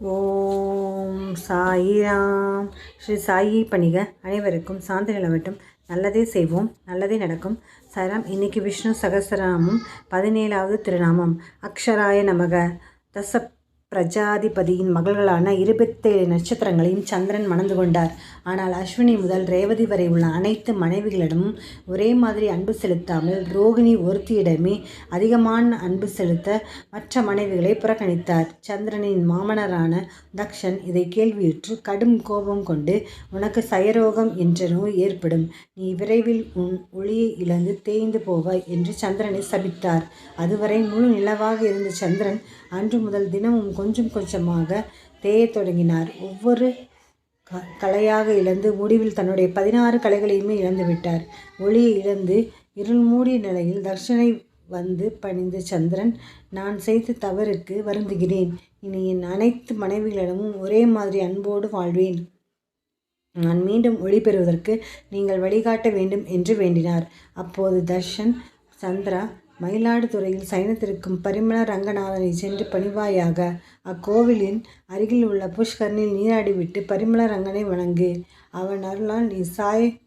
ஓம் சாயிராம். ஸ்ரீ சாயி பணிக. அனைவருக்கும் சாந்தி நிலவட்டும். நல்லதே செய்வோம். நல்லதே நடக்கும். சாய்ராம் இன்னைக்கு விஷ்ணு சகசரநாமம் பதினேழாவது திருநாமம். அக்ஷராய நமக. தசப் பிரஜாதிபதியின் மகள்களான இருபத்தேழு நட்சத்திரங்களையும் சந்திரன் மணந்து கொண்டார். ஆனால் அஸ்வினி முதல் ரேவதி வரை உள்ள அனைத்து மனைவிகளிடமும் ஒரே மாதிரி அன்பு செலுத்தாமல் ரோகிணி ஒருத்தியிடமே அதிகமான அன்பு செலுத்த மற்ற மனைவிகளை புறக்கணித்தார். சந்திரனின் மாமனரான தக்ஷன் இதை கேள்வியுற்று கடும் கோபம் கொண்டு உனக்கு சயரோகம் என்ற நோய் ஏற்படும். நீ விரைவில் உன் ஒளியை இழந்து தேய்ந்து போவாய் என்று சந்திரனை சபித்தார். அதுவரை முழு நிலவாக இருந்த சந்திரன் அன்று முதல் தினமும் கொஞ்சம் கொஞ்சமாக தேயத் தொடங்கினார். ஒவ்வொரு க கலையாக இழந்து முடிவில் தன்னுடைய பதினாறு கலைகளையுமே இழந்து விட்டார். ஒளியை இழந்து இருள் மூடிய நிலையில் தர்ஷனை வந்து பணிந்த சந்திரன் நான் செய்த தவறுக்கு வருந்துகிறேன். இனி என் அனைத்து மனைவிகளிடமும் ஒரே மாதிரி அன்போடு வாழ்வேன். நான் மீண்டும் ஒளி பெறுவதற்கு நீங்கள் வழிகாட்ட வேண்டும் என்று வேண்டினார். அப்போது தர்ஷன் சந்திரா மயிலாடுதுறையில் சைனத்திற்கும் பரிமள ரங்கநாதனை சென்று பணிவாயாக அக்கோவிலின் அருகில் உள்ள புஷ்கரனில் நீராடிவிட்டு பரிமள ரங்கனை வணங்கு. அவன் அருளால் நீ சாய்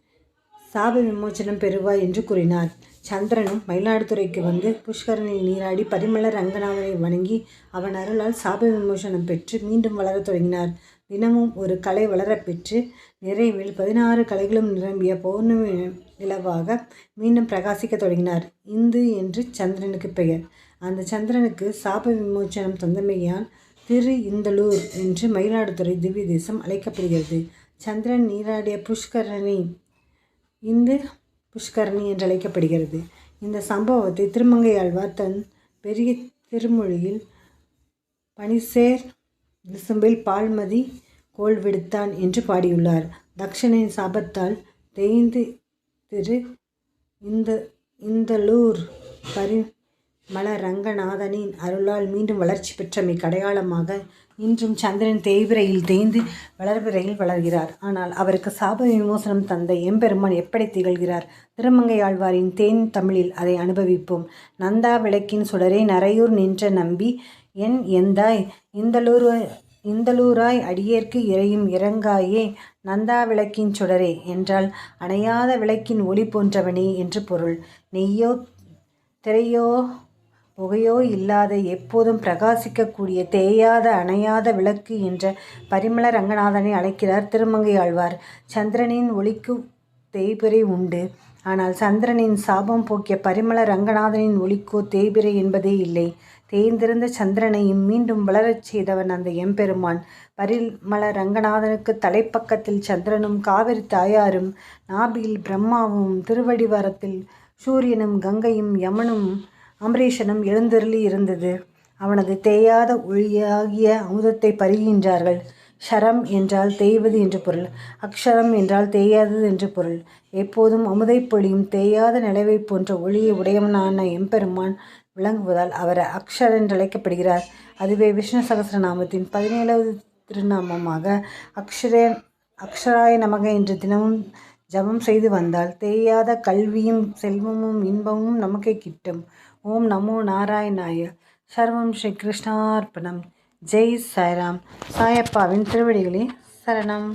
சாப விமோச்சனம் பெறுவாய் என்று கூறினார். சந்திரனும் மயிலாடுதுறைக்கு வந்து புஷ்கரனில் நீராடி பரிமள ரங்கநாதனை வணங்கி அவன் அருளால் சாப விமோசனம் பெற்று மீண்டும் வளரத் தொடங்கினார். தினமும் ஒரு கலை வளரப்பெற்று நிறைவில் பதினாறு கலைகளும் நிரம்பிய பௌர்ணமி நிலவாக மீண்டும் பிரகாசிக்க தொடங்கினார். இந்து என்று சந்திரனுக்கு பெயர். அந்த சந்திரனுக்கு சாப விமோச்சனம் தந்தமையால் திரு இந்தலூர் என்று மயிலாடுதுறை திவ்ய தேசம் அழைக்கப்படுகிறது. சந்திரன் நீராடிய புஷ்கரணி இந்து புஷ்கரணி என்று அழைக்கப்படுகிறது. இந்த சம்பவத்தை திருமங்கையாழ்வார் தன் பெரிய திருமொழியில் பனிசேர் விசும்பில் பால்மதி கோல் விடுத்தான் என்று பாடியுள்ளார். தக்ஷனின் சாபத்தால் தேய்ந்து திரு இந்த இந்தலூர் பரி மல ரங்கநாதனின் அருளால் மீண்டும் வளர்ச்சி பெற்றமை கடையாளமாக இன்றும் சந்திரன் தேய்விரையில் தேய்ந்து வளர்விரையில் வளர்கிறார். ஆனால் அவருக்கு சாப விமோசனம் தந்த எம்பெருமான் எப்படி திகழ்கிறார்? திருமங்கை ஆழ்வாரின் தேன் தமிழில் அதை அனுபவிப்போம். நந்தா விளக்கின் சுடரே நரையூர் நின்ற நம்பி என் எந்தாய் இந்தலூர் இந்தலூராய் அடியேற்கு இறையும் இறங்காயே நந்தா விளக்கின் சுடரே என்றால் அணையாத விளக்கின் ஒளி போன்றவனே என்று பொருள். நெய்யோ திரையோ புகையோ இல்லாத எப்போதும் பிரகாசிக்கக்கூடிய தேயாத அணையாத விளக்கு என்ற பரிமள ரங்கநாதனை அழைக்கிறார் திருமங்கை ஆழ்வார் சந்திரனின் ஒளிக்கு தேய்பிறை உண்டு. ஆனால் சந்திரனின் சாபம் போக்கிய பரிமள ரங்கநாதனின் ஒளிக்கோ தேய்பிறை என்பதே இல்லை. தேய்ந்திருந்த சந்திரனையும் மீண்டும் வளரச் செய்தவன் அந்த எம்பெருமான். பரிமள ரங்கநாதனுக்கு தலைப்பக்கத்தில் சந்திரனும் காவிரி தாயாரும் நாபியில் பிரம்மாவும் திருவடிவாரத்தில் சூரியனும் கங்கையும் யமனும் அம்பரீஷனும் எழுந்தருளி இருந்தது. அவனது தேயாத ஒளியாகிய அமுதத்தை பருகின்றார்கள். ஷரம் என்றால் தேய்வது என்று பொருள். அக்ஷரம் என்றால் தேயாதது என்று பொருள். எப்போதும் அமுதை பொழியும் தேயாத நிலவை போன்ற ஒளியை உடையவனான எம்பெருமான் விளங்குவதால் அவர் அக்ஷர் என்று அழைக்கப்படுகிறார் அதுவே விஷ்ணு சகசிரநாமத்தின் பதினேழாவது திருநாமமாக அக்ஷரே அக்ஷராய நமக என்று தினமும் ஜபம் செய்து வந்தால் தேயாத கல்வியும் செல்வமும் இன்பமும் நமக்கே கிட்டும். ஓம் நமோ நாராயணாய. சர்வம் ஸ்ரீ கிருஷ்ணார்ப்பணம் ஜெய் சாய்ராம். சாயப்பாவின் திருவடிகளே சரணம்.